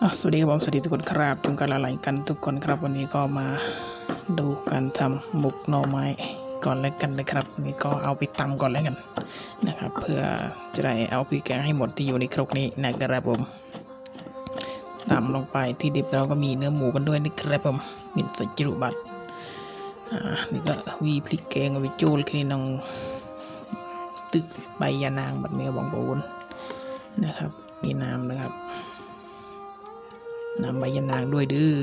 สวัสดีครับผมสวัสดีทุกคนครับจุงกันละไหลกันทุกคนครับวันนี้ก็มาดูการทำหมกหน่อไม้ก่อนแล้วกันนะครับวันนี่ก็เอาไปตำก่อนแล้วกันนะครับ เพื่อจะได้เอาไปแกงให้หมดที่อยู่ในครกนี้นะครับผมตำลงไปที่ดิบเราก็มีเนื้อหมูกันด้วยนะครับผมมีใส่จิรุบัตอ่านี่ก็วีพริกแกงเอาไปจูลขึ้นน้องตึกใบยานางบัดเมียบองปูนนะครับ มีน้ำนะครับ นำใบยะนางด้วยดื้อ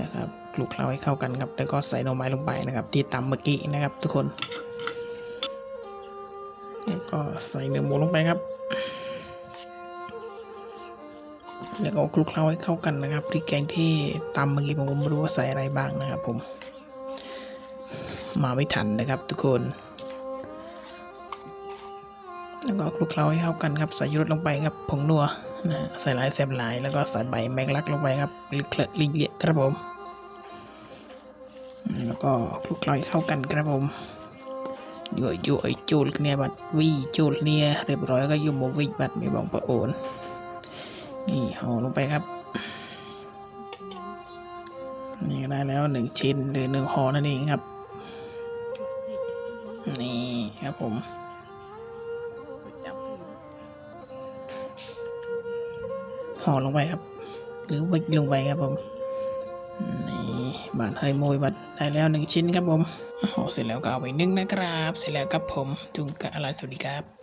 นะครับคลุกเคล้าให้เข้ากันครับ แล้วก็ใส่หน่อไม้ลงไปนะครับ ที่ตำเมื่อกี้นะครับ ทุกคน แล้วก็ใส่เนื้อหมูลงไปครับ แล้วก็คลุกเคล้าให้เข้ากันนะครับพริกแกงที่ตำเมื่อกี้ผมไม่รู้ว่าใส่อะไรบ้างนะครับ ผม มาไม่ทันนะครับ ทุกคน แล้วก็คลุกเคล้าให้เข้ากันครับใส่ยรสลงไปครับผงนัวนะใส่หลายแซมหลายแล้วก็ใส่ใบแมงลักลงไปครับลิเคลอะลิเลียครับผม แล้วก็คลุกเคล้าให้เข้ากันครับผมยั่วยั่วไอจูลเนี่ยบัดวีจูลเนี่ยเรียบร้อยก็ยุ่มวิบัดมีบองประโอนนี่ห่อลงไปครับนี่ได้แล้วหนึ่งชิ้นหรือหนึ่งห่อนั่นเองครับ นี่ครับผม ห่อลงไปครับ หรือวิกลงไปครับผมนี่บาดเฮยโมยบัดได้แล้วหนึ่งชิ้นครับผมห่อเสร็จแล้วก็เอาไปนึ่งนะครับ เสร็จแล้วครับผมจุงกะอะไรสวัสดีครับ